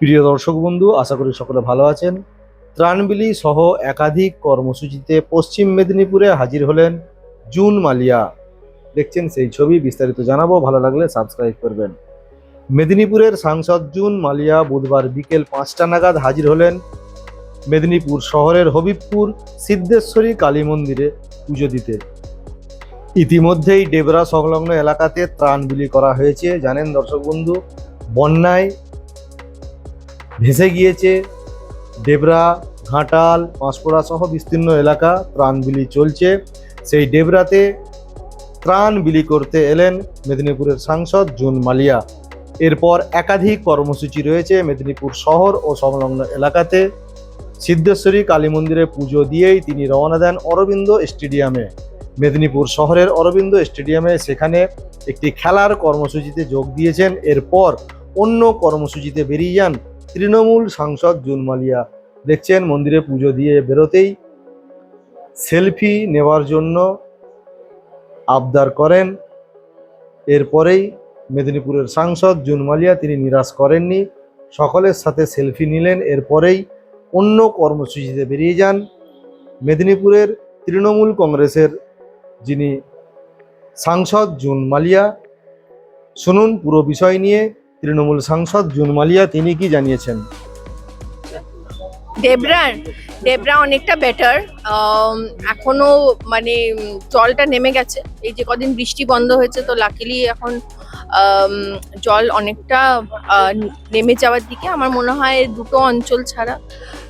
প্রিয় দর্শক বন্ধু, আশা করি সকলে ভালো আছেন। ত্রাণবিলি সহ একাধিক কর্মসূচিতে পশ্চিম মেদিনীপুরে হাজির হলেন জুন মালিয়া। দেখছেন সেই ছবি, বিস্তারিত জানাব, ভালো লাগলে সাবস্ক্রাইব করবেন। মেদিনীপুরের সাংসদ জুন মালিয়া বুধবার বিকেল পাঁচটা নাগাদ হাজির হলেন মেদিনীপুর শহরের হবিবপুর সিদ্ধেশ্বরী কালী মন্দিরে পুজো দিতে। ইতিমধ্যেই ডেবরা সংলগ্ন এলাকাতে ত্রাণ বিলি করা হয়েছে। জানেন দর্শক বন্ধু, বন্যায় ভেসে গিয়েছে। ডেবরা, ঘাটাল পাঁশপড়া সহ বিস্তীর্ণ এলাকা ত্রাণ বিলি চলছে। সেই ডেবরাতে ত্রাণ বিলি করতে এলেন মেদিনীপুরের সাংসদ জুন মালিয়া। এরপর একাধিক কর্মসূচি রয়েছে মেদিনীপুর শহর ও সংলগ্ন এলাকাতে। সিদ্ধেশ্বরী, কালী মন্দিরে পুজো দিয়েই তিনি রওনা দেন অরবিন্দ স্টেডিয়ামে। মেদিনীপুর শহরের অরবিন্দ স্টেডিয়ামে সেখানে একটি খেলার কর্মসূচিতে যোগ দিয়েছেন। এরপর অন্য কর্মসূচিতে বেরিয়ে যান তৃণমূল সাংসদ জুন মালিয়া দেখছেন মন্দিরে পুজো দিয়ে বেরোতেই। সেলফি নেওয়ার জন্য আবদার করেন। এরপরেই মেদিনীপুরের সাংসদ জুন মালিয়া তিনি নিরাশ করেননি। সকলের সাথে সেলফি নিলেন। এরপরেই অন্য কর্মসূচিতে বেরিয়ে যান মেদিনীপুরের তৃণমূল কংগ্রেসের যিনি সাংসদ জুন মালিয়া শুনুন পুরো বিষয় নিয়ে। তৃণমূল সাংসদ জুন মালিয়া তিনি কি জানিয়েছেন? ডেবরার ডেবরা অনেকটা বেটার এখনও মানে জলটা নেমে গেছে। এই যে কদিন বৃষ্টি বন্ধ হয়েছে, তো লাকিলি এখন জল অনেকটা নেমে যাওয়ার দিকে। আমার মনে হয় দুটো অঞ্চল ছাড়া,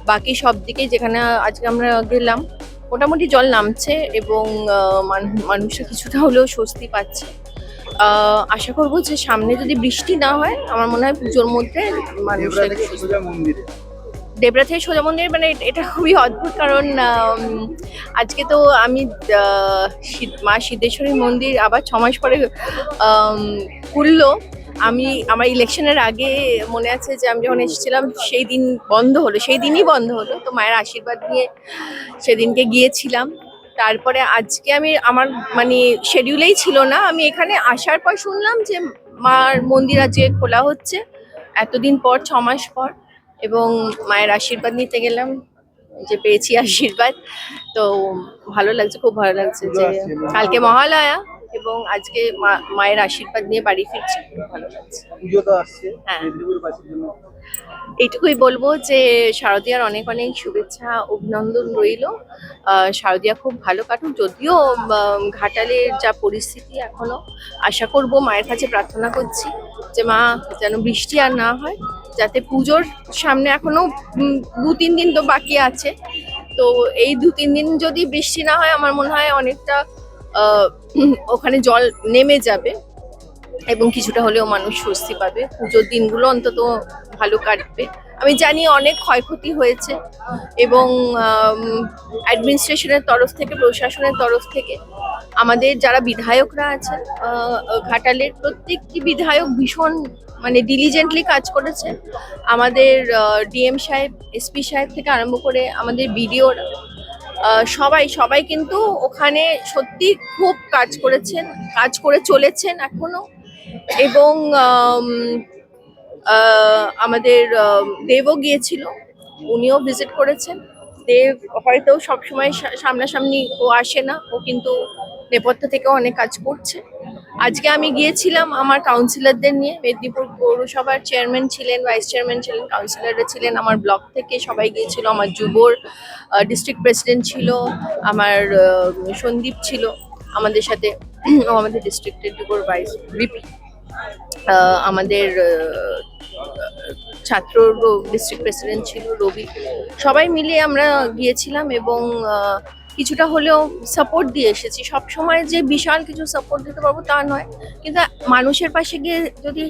বাকি সব দিকে যেখানে আজকে আমরা গেলাম, মোটামুটি জল নামছে এবং মান- মানুষরা কিছুটা হলেও স্বস্তি পাচ্ছে। আশা করব যে সামনে যদি বৃষ্টি না হয় আমার মনে হয় পুজোর মধ্যে একটু দেবরা থেকে সোজা মন্দির। মানে এটা খুবই অদ্ভুত কারণ আজকে তো আমি মা সিদ্ধেশ্বরী মন্দির আবার ছ মাস পরে খুললো। আমি আমার ইলেকশনের আগে মনে আছে যে আমি যখন এসেছিলাম সেই দিন বন্ধ হলো সেই দিনই বন্ধ হলো। তো মায়ের আশীর্বাদ নিয়ে সেদিনকে গিয়েছিলাম। তারপরে আজকে আমি আমার মানে শেডিউলেই ছিল না আমি এখানে আসার পর শুনলাম যে মার মন্দির আজকে খোলা হচ্ছে এতদিন পর ছ মাস পর এবং মায়ের আশীর্বাদ নিতে গেলাম যে পেয়েছি আশীর্বাদ তো ভালো লাগছে খুব ভালো লাগছে যে কালকে মহালয়া এবং আজকে মা- মায়ের আশীর্বাদ নিয়ে বাড়ি ফিরছি। খুব ভালো লাগছে। পুজো তো আসছে হ্যাঁ। জন্য। এইটুকুই বলব যে শারদিয়ার অনেক অনেক শুভেচ্ছা অভিনন্দন রইল। আহ, শারদিয়া খুব ভালো কাটুক। যদিও ঘাটালের যা পরিস্থিতি এখনও আশা করব মায়ের কাছে প্রার্থনা করছি যে মা যেন বৃষ্টি আর না হয় যাতে পুজোর সামনে এখনও দু তিন দিন তো বাকি আছে। তো এই দু তিন দিন যদি বৃষ্টি না হয় আমার মনে হয় অনেকটা আহ, ওখানে জল নেমে যাবে এবং কিছুটা হলেও মানুষ স্বস্তি পাবে। পুজোর দিনগুলো অন্তত ভালো কাটবে। আমি জানি অনেক ক্ষয়ক্ষতি হয়েছে এবং অ্যাডমিনিস্ট্রেশনের তরফ থেকে, প্রশাসনের তরফ থেকে আমাদের যারা বিধায়করা আছেন ঘাটালের প্রত্যেকটি বিধায়ক ভীষণ মানে ডিলিজেন্টলি কাজ করেছে আমাদের ডিএম সাহেব এসপি সাহেব থেকে আরম্ভ করে আমাদের বিডিওর সবাই সবাই কিন্তু ওখানে সত্যি খুব কাজ করেছেন কাজ করে চলেছেন এখনও। এবং আমাদের আম, দেবও গিয়েছিল উনিও ভিজিট করেছেন। দেব হয়তো সবসময় সামনাসামনি ও আসে না ও কিন্তু নেপথ্য থেকে অনেক কাজ করছে। আজকে আমি গিয়েছিলাম আমার কাউন্সিলরদের নিয়ে, মেদিনীপুর পৌরসভার চেয়ারম্যান ছিলেন ভাইস চেয়ারম্যান ছিলেন কাউন্সিলররা ছিলেন, আমার ব্লক থেকে সবাই গিয়েছিল, আমার যুবর ডিস্ট্রিক্ট প্রেসিডেন্ট ছিল, আমার সন্দীপ ছিল, আমাদের সাথে আমাদের ডিস্ট্রিক্টের যুবর ভাইস বিপি আমাদের ছাত্র ডিস্ট্রিক্ট প্রেসিডেন্ট ছিল, রবি, সবাই মিলে আমরা গিয়েছিলাম এবং কিছুটা হলেও সাপোর্ট দিয়ে এসেছি। সব সময় যে বিশাল কিছু সাপোর্ট দিতে পারব তা নয়। কিন্তু মানুষের পাশে গিয়ে যদি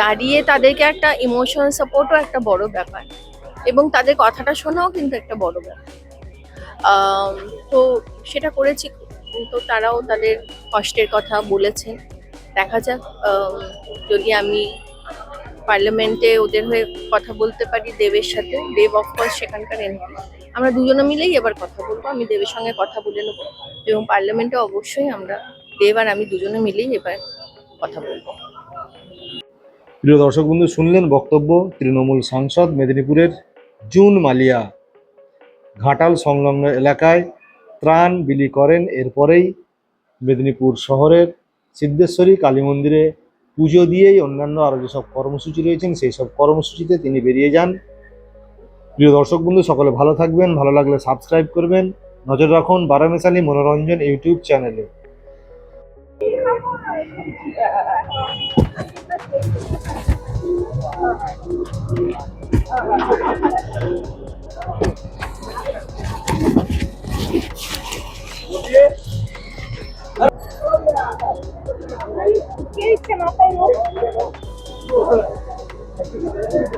দাঁড়িয়ে তাদেরকে একটা ইমোশনাল সাপোর্টও একটা বড় ব্যাপার। এবং তাদের কথাটা শোনাও কিন্তু একটা বড় ব্যাপার। তো সেটা করেছি। তো তারাও তাদের কষ্টের কথা বলেছেন। দেখা যাক যদি আমি পার্লামেন্টে ওদের হয়ে কথা বলতে পারি দেবের সাথে। দেব অফকোর্স সেখানকার এমপি আমরা দুজনে মিলেই এবার কথা বলব, আমি দেবের সঙ্গে কথা বলে নেব। এবং পার্লামেন্টে অবশ্যই আমরা দেব আর আমি দুজনে মিলেই এবার কথা বলব। প্রিয় দর্শক বন্ধু, শুনলেন বক্তব্য তৃণমূল সাংসদ মেদিনীপুরের জুন মালিয়া। ঘাটাল সংলগ্ন এলাকায় ত্রাণ বিলি করেন, এরপরেই মেদিনীপুর শহরের সিদ্ধেশ্বরী কালী মন্দিরে পুজো দিয়েই অন্যান্য আরও যেসব কর্মসূচি রয়েছেন সেই সব কর্মসূচিতে তিনি বেরিয়ে যান। প্রিয় দর্শক বন্ধু, সকলে ভালো থাকবেন, ভালো লাগলে সাবস্ক্রাইব করবেন। নজর রাখুন বারামেশালী মনোরঞ্জন ইউটিউব চ্যানেলে।